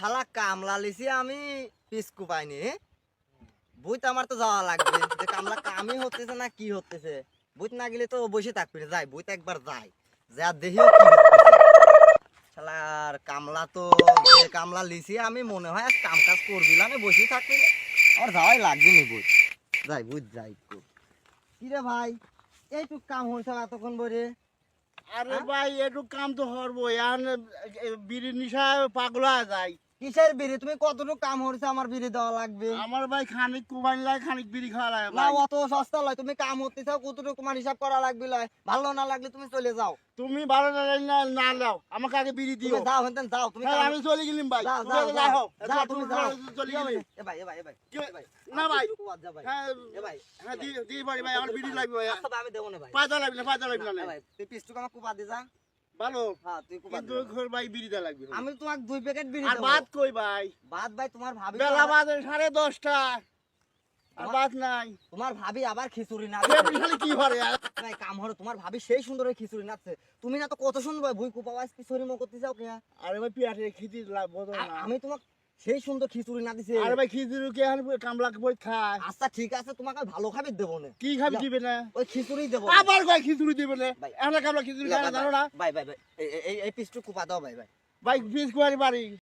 শালা কামলা লিছি আমি পিসকু পাইনি। বুঝতে আমার তো যাওয়া লাগবে। যে কামলা কামই হতেছে না কি হতেছে? বুঝ না গেলে তো বসে থাকবি না। যাই বুঝতে একবার যাই। যা দেখিও কি শালার কামলা তো যে কামলা লিছি আমি মনে হয় আর কাম কাজ করবি না বসে থাকবি না। আমার যাওয়াই লাগবে নি বুঝ যাই বুঝ যাই কি। রে ভাই? এইটুক কাম হয়েছে এতক্ষণ বলে আরে হ্যাঁ? ভাই একটু কাম তো হরবো এখন বিড়ির নিশা পাগলা যায়। কিসের বিড়ি? তুমি কতটুকু কাম হয়েছে আমার বিড়ি দেওয়া লাগবে? আমার ভাই খানিক কুবাইন লাগে খানিক বিড়ি খাওয়া লাগে না অত সস্তা লয়। তুমি কাম হতে চাও কতটুকু তোমার হিসাব করা লাগবে লয়? ভালো না লাগলে তুমি চলে যাও। তুমি ভালো না না না নাও। আমাকে আগে বিড়ি দিও। যাও হেনতেন যাও। তুমি হ্যাঁ, আমি চলে গেলাম ভাই। যাও যাও যাও। যাও। যাও আচ্ছা, তুমি যাও। চলে গেলাম। এ ভাই এ ভাই এ ভাই না ভাই। হ্যাঁ এ ভাই হ্যাঁ দি দি ভাই আমার বিড়ি লাগবে ভাই। আচ্ছা আমি দেবো না ভাই। পাতা লাগবে না পাতা লাগবে। না, ভাই তুই পিস্টুক আমার কুপা দি যা ভালো হ্যাঁ তুই কুপা কিন্তু ঘর ভাই বিড়িটা লাগবে আমি তোমাকে দুই প্যাকেট বিড়ি আর ভাত কই ভাই? ভাত ভাই তোমার ভাবি বেলা বাজে সাড়ে দশটা। আর ভাত নাই। তোমার ভাবি আবার খিচুড়ি না কি করে? নাই কাম হলো। তোমার ভাবি সেই সুন্দর খিচুড়ি নাচছে। তুমি না তো কত সুন্দর ভুই কুপা খিচুড়ি মো করতে যাও কে আরে ভাই পেটে খিচি লাগবো না। আমি তোমাকে সেই সুন্দর খিচুড়ি না দিছে। আরে ভাই খিচুড়ি কে এখন কামলা বই খায়? আচ্ছা ঠিক আছে তোমাকে ভালো খাবি দেব না। কি খাবি দিবে না? ওই খিচুড়ি দেব আবার ভাই খিচুড়ি দিবে না? ভাই। এখন কামলা খিচুড়ি খায় না জানো না? ভাই ভাই ভাই এই- এই এই পিসটু কুপা দাও ভাই ভাই। ভাই পিস্তু কুয়ারি বাড়ি।